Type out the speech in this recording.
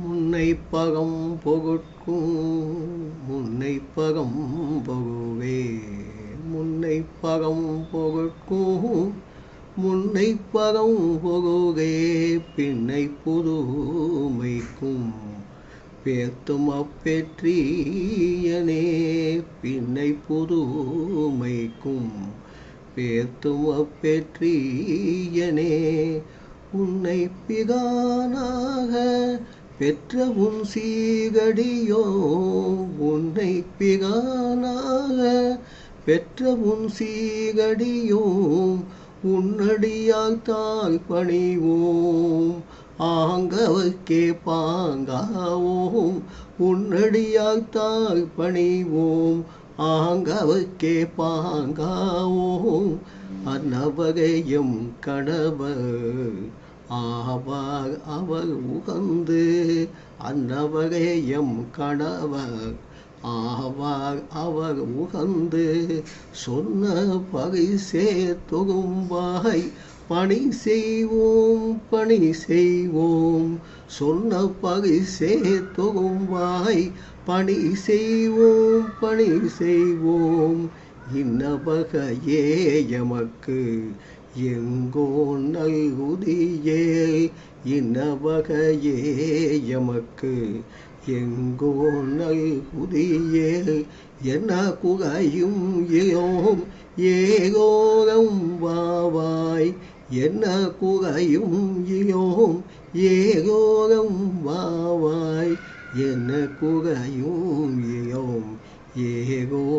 முன்னை பகம் பொகுட்கும் முன்னை பகம் பொகுவே. முன்னை பகம் பொகுட்கும் முன்னை பகம் பொகுகே பின்னை புதுமைக்கும் பேத்தும் அப்பெற்றியனே பின்னை புதுமைக்கும் பேத்தும் அப்பெற்றியனே உன்னை பிதானாக பெற்ற உன் சீகடியோ உன்னை பிகானாக பெற்ற உன் சீகடியோ உன்னடியால் தாய் பணிவோம். ஆங்கவர்க்கே பாங்காவோம் உன்னடியால் தாய் பணிவோம். ஆங்கவர்க்கே பாங்காவோம் அன்னவகையும் கணவர் ஆவார் அவர் உகந்து அன்னவகையும் கணவர். ஆவார் அவர் உகந்து சொன்ன பரிசே தொகும்பாய் பணி செய்வோம் பணி செய்வோம். சொன்ன பரிசே தொகும்பாய் பணி செய்வோம் பணி செய்வோம். இன்னவகையே எமக்கு எங்கோ நல்குதியே இனவகையே எமக்கு. எங்கோ நல்குதியே என்ன குகையும் இயோம் ஏகோகம் வாவாய். என்ன குகையும் இயோம் ஏகோகம் வாவாய். என்ன குகையும் இயோம் ஏகோ